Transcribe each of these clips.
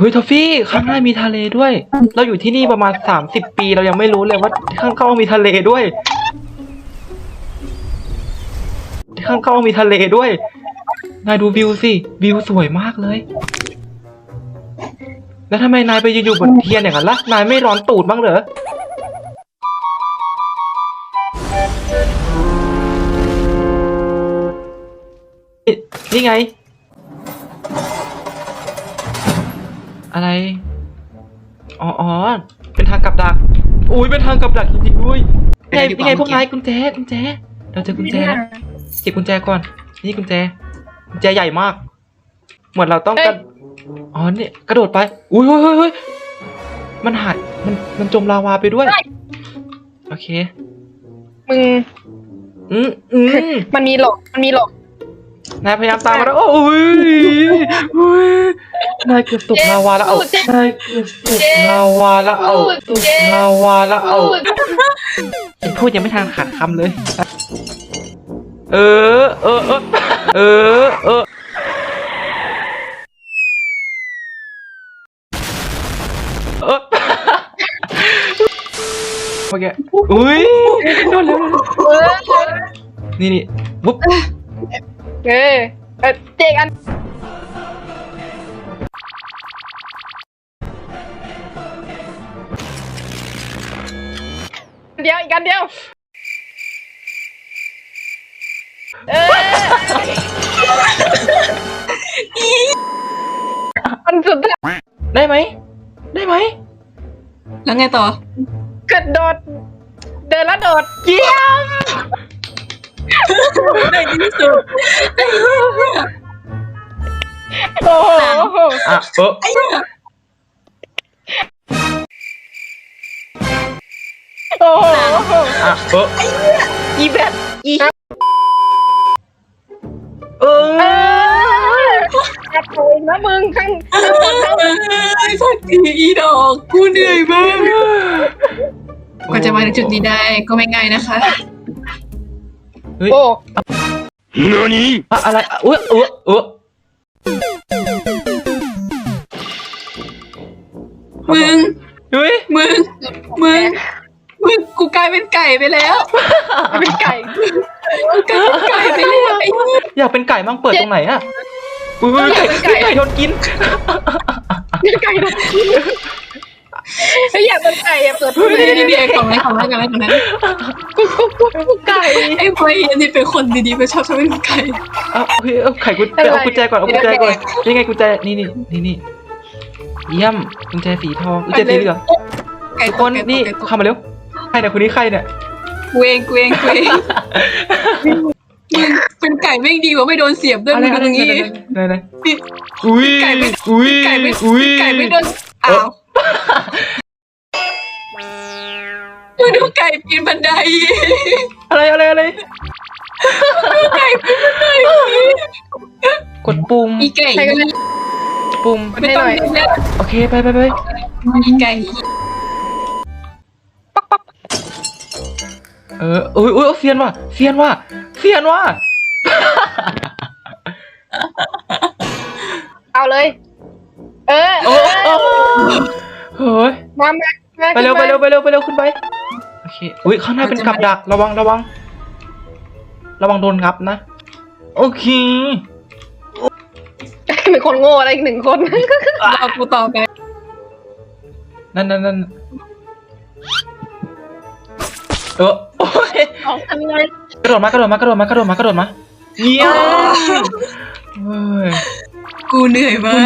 เฮ้ยทอฟฟี่ข้างหน้ามีทะเลด้วย เราอยู่ที่นี่ประมาณสามสิบปีเรายังไม่รู้เลยว่าข้างเข้ามีทะเลด้วย ข้างเข้ามีทะเลด้วยนายดูวิวสิวิวสวยมากเลย แล้วทำไมนายไปยืนอยู่บนเทียนอย่างนั้นล่ะนายไม่ร้อนตูดบ้างเหรอนี่ไง อะไร อ๋ออ๋อเป็นทางกับดัก อุ้ยเป็นทางกับดักจริงๆด้วยนี่ไงนี่ไงพวกนายกุญแจกุญแจ เราเจอกุญแจแล้วเก็บกุญแจก่อน นี่กุญแจ กุญแจใหญ่มาก เหมือนเราต้องกระอ๋อเนี่ยกระโดดไป อุ้ยเฮ้ยเฮ้ยเฮ้ยมันหาย มัน มันจมลาวาไปด้วย โอเค มึง อืมอืมมันมีหลอก มันมีหลอกนายพยายามตามมาแล้ว โอ้ยอุ้ย นายเกือบตกลาวาแล้วเอานายเกือบตกลาวาแล้วเอาตกลาวาแล้วเอาพูดยังไม่ทันขาดคำเลย เออ เออ เออ เออเออเออเมื่อกี้อุ้ยโดนแล้วเออนี่นี่วุ๊บเออเออเจกอัน กอันเดียว เอออันสุดท้ายได้ไหม ได้ไหม แล้วไงต่อ กระโดด เดินแล้วโดด เยี่ยม ในที่สุดโอ้โห อะเออโอ้โห อะเอออีแบบอีเออเอออัดโอยนะมึงข้างข้างบนข้างบนสักทีอีดอกกูเหนื่อยมากกว่าจะมาถึงจุดนี้ได้ก็ไม่ง่ายนะคะเฮ้ยโอ้อะอะไรอะเออเออเออมึงเฮ้ยมึงมึง มึงกูกลายเป็นไก่ไปแล้วเป็นไก่กูกลายเป็นไก่ไปแล้วไอ้เนี่ยอยากเป็นไก่บ้างเปิดตรงไหนอะอุ้ยอยากไก่เป็นไก่ไก่โดนกิน เป็นไก่นะไม่อยากเป็นไก่อะเปิดนี่นี่นี่ไอ้ของนั้นของนั้นของนั้นของนั้นกูกูกูกูไก่ไอ้พอยอันนี้เป็นคนดีๆไปชอบทำเป็นไก่ เอาเฮ้ยเอาไข่กุญแจเอากุญแจก่อนเอากุญแจก่อนนี่ไงกุญแจนี่นี่นี่นี่เยี่ยมกุญแจสีทองกุญแจสีเหลืองไก่ทุกคนนี่เข้ามาเร็ว ใครเนี่ยคนนี้ใครเนี่ย กูเองกูเองกูเองมึงเป็นไก่ไม่งดีกว่าไม่โดนเสียบด้วยอะไรมึงอะไรตรงนี้ ไหนไหนนี่อุ้ยไก่ไม่อุ้ยไก่ไม่อุ้ยไก่ไม่โดนอ้าวมึงดูไก่ปีนบันไดอะไรอะไรอะไรไก่ปีนบันไดกดปุ่ม อีไก่ใครกันปุ่มไม่ต้องเล่นแล้วโอเค ไปไปไป อีไก่ เอออุ้ยอุ้ยเซียนว่ะเซียนว่ะเซียนว่ะเอาเลย เออโอ้โอ้เฮ้ยมามามาไปเร็วไปเร็วไปเร็วไปเร็วขึ้นไปโอเคอุ้ยข้างหน้าเป็นกับดักระวังระวัง ระวังโดนงับนะ โอเคเป็นคนโง่อะไรอีกหนึ่งคนรอกูต่อไปนั่นนั่นนั่น เออโอ้ยออกทำไงกระโดดมากระโดดมากระโดดมากระโดดมากระโดดมาเยี่ยมเฮ้ยกูเหนื่อยมาก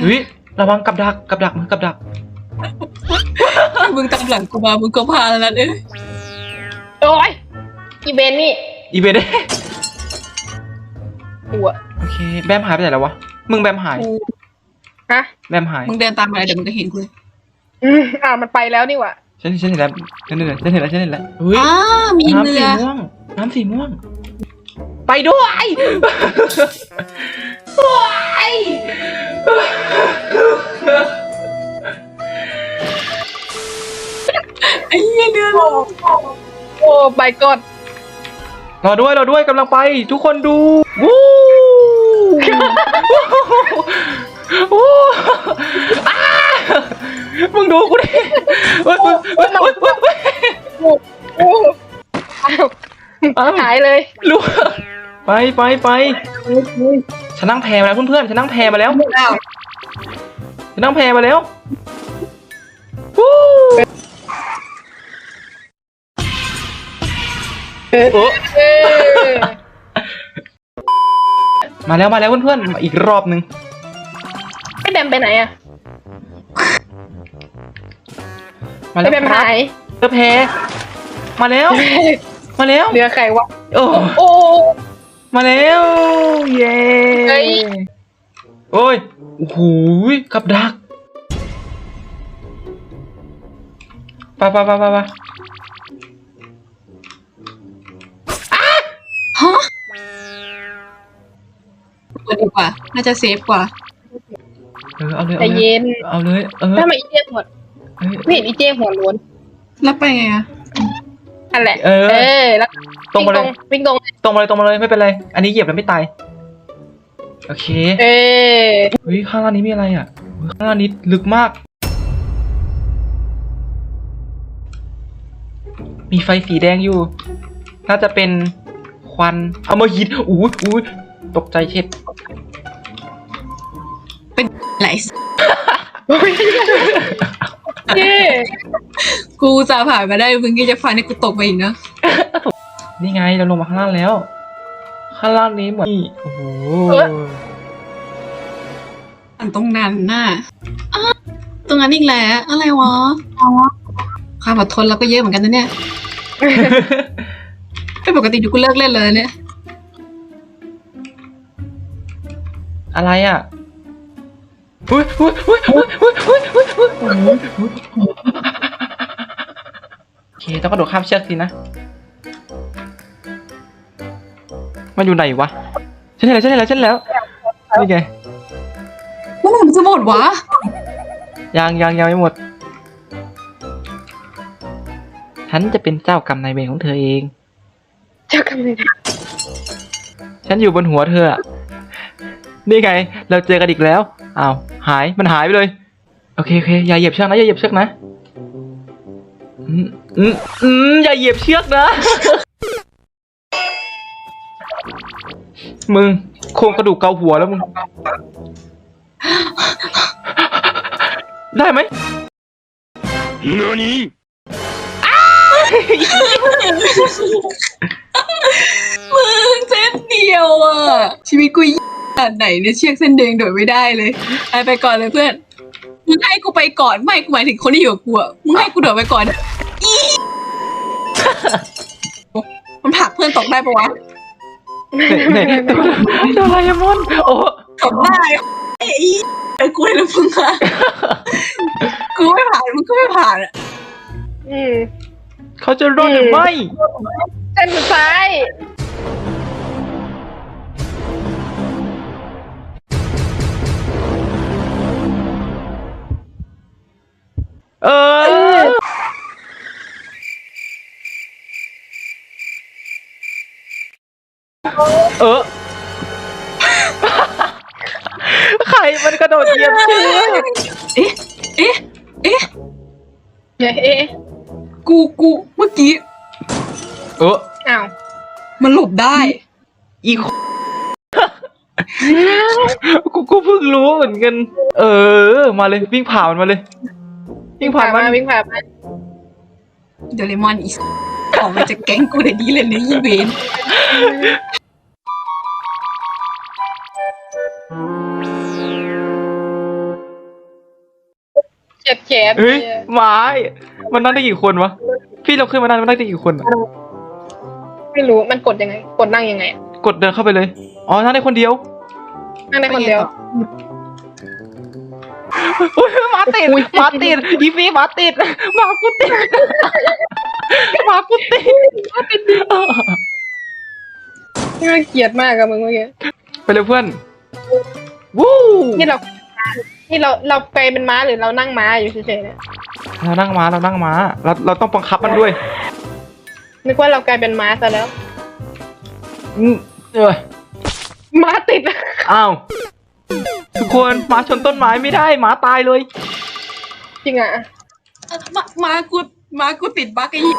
เฮ้ยระวังกับดักกับดักมือกับดักมึงตามหลังกูมามึงก็พาแล้วนะเอ้ยโอ้ยอีเบนนี่อีเวนต์หัวโอเคแบมหายไปไหนแล้ววะมึงแบมหาย กูฮะแบมหายมึงเดินตามมาเดี๋ยวมึงก็เห็นกูเลยอืมอ่ามันไปแล้วนี่หว่า ฉันฉันเห็นแล้วฉันเห็นแล้วฉันเห็นแล้วฉันเห็นแล้วเฮ้ยอ้ามีน้ำเรืสีอม่วงน้ำสีม่วง ไปด้วยไอ้เหี้ยเรือโอ้ใบกอดรอด้วยรอด้วยกำลังไป ทุกคนดูวู้วู้กู ดิเฮ้ยเฮ้ยเฮ้ยเฮ้ยเฮ้ยเฮ้ยโอ้อ้าวอ้าวหายเลยลูกไปไปไปฉันนั่งแพมาแล้วเพื่อนๆฉันนั่งแพมาแล้วอ้าวฉันนั่งแพมาแล้ววู้เออเออมาแล้วมาแล้วเพื่อนๆอีกรอบหนึ่งไอ้แบมไปไหนอะ มาไอ้แล้วแบมครับหายเจอแพมาแล้ว มาแล้วเหลือใครวะโอ้ โอ้ มาแล้ว เย้เฮ้ย โอ้ยโอ้โหกับดักไปไปไปไปไปฮะเปิดดีกว่า น่าจะเซฟกว่าเออเอาเลยใจเอาเลยเย็นเอาเลย เออ ถ้ามาอีเจ้หัวเฮ้ย ไม่เห็นอีเจ้หัวโล้นแล้วไปไงอะนั่นแหละ เออ เออ แล้วตรงมาเลย วิ่งตรง ตรงมาเลยตรงมาเลยไม่เป็นไร อันนี้เหยียบแล้วไม่ตาย โอเคเออเฮ้ยข้างล่างนี้มีอะไรอะเฮ้ยข้างล่างนี้ลึกมาก มีไฟสีแดงอยู่ น่าจะเป็นควัน เอามาหินอู้ยอู้ยตกใจเช็ด ไหล เย้กูจะผ่านมาได้มึงก็จะฟันให้กูตกไปอีกนะนี่ไงเราลงมาข้างล่างแล้ว ข้างล่างนี้เหมือนโอ้โหอันตรงนั้นน่ะอ้าวตรงนั้นอีกแล้วอะไรวะความอดทนเราก็เยอะเหมือนกันนะเนี่ยเป็นปกติดูกูเลิกเล่นเลยเนี่ย อะไรอะ เฮ้ยเฮ้ยเฮ้ยเฮ้ยเฮ้ยเฮ้ยเฮ้ยเฮ้ยโอเคต้องกระโดดข้ามเชือกสินะ มันอยู่ไหนวะฉันเห็นแล้วฉันเห็นแล้วฉันเห็นแล้วนี่ไงเมื่อไหร่มันจะหมดวะยังยังยังไม่หมด ฉันจะเป็นเจ้ากรรมนายเวรของเธอเอง เจ้ากรรมนายเวรฉันอยู่บนหัวเธอ นี่ไง เราเจอกันอีกแล้วอ้าว หายมันหายไปเลย โอเคโอเคอย่าเหยียบเชือกนะอย่าเหยียบเชือกนะอืมอืมอืมอย่าเหยียบเชือกนะ มึงโครงกระดูกเกาหัวแล้วมึง ได้ไหมมึงเส้นเดียวอะ ชีวิตกูยข นาดไหนเนี่ยเชือกเส้นเดียวยังโดดไม่ได้เลยไปไปก่อนเลยเพื่อนมึงให้กูไปก่อนไม่กูหมายถึงคนที่อยู่กับกูอะมึงให้กูโดดไปก่อนอีมันผลักเพื่อนตกได้ปะวะไหนไหนโดราเอมอน โอ้ตกได้ไอ้อีแต่กูเลยนะมึงอะกูไม่ผ่านมึงก็ไม่ผ่านอะอืมเขาจะรอดหรือไม่เส้นสุดท้าย ออใครมันกระโดดเหยียบเชือกเอ๊ะ เอ๊ะ เอ๊ะเอ๊ะเอ๊ะกู กู เมื่อกี้ เอออ้าวมันหลบได้ อีกกูกูเพิ่งรู้เหมือนกัน เออ มาเลยวิ่งผ่านมันมาเลย วิ่งผ่านมันมาวิ่งผ่านมาโดเรมอนอีสออกมาจากแก๊งกูเลยดีเลยเนี่ยยี่เวน จ็บแขนเฮ้ยไม้มันนั่งได้กี่คนวะ พี่เราขึ้นมานั่งมันนั่งได้กี่คนอะไม่รู้มันกดยังไง กดนั่งยังไงอะกดเดินเข้าไปเลย อ๋อ นั่งได้คนเดียวนั่งได้คนเดียวอุ้ยหมาติดอุ๊ยหมาติดอีฟี่หมาติดหมากูติดหมากูติดน่าเกลียดมากอะมึงเมื่อกี้ไปเลยเพื่อน วู้ นี่เรา นี่เราเราไปเป็นม้าหรือเรานั่งม้าอยู่เฉยๆเนี่ยเรานั่งม้าเรานั่งม้าเราเราต้องบังคับมันด้วยนึกว่าเรากลายเป็นม้าซะแล้วอืมเออม้าติด อ้าวทุกคนหมาชนต้นไม้ไม่ได้หมาตายเลย จริงอะ มามากูมากูติดบั๊กไอ้เหี้ย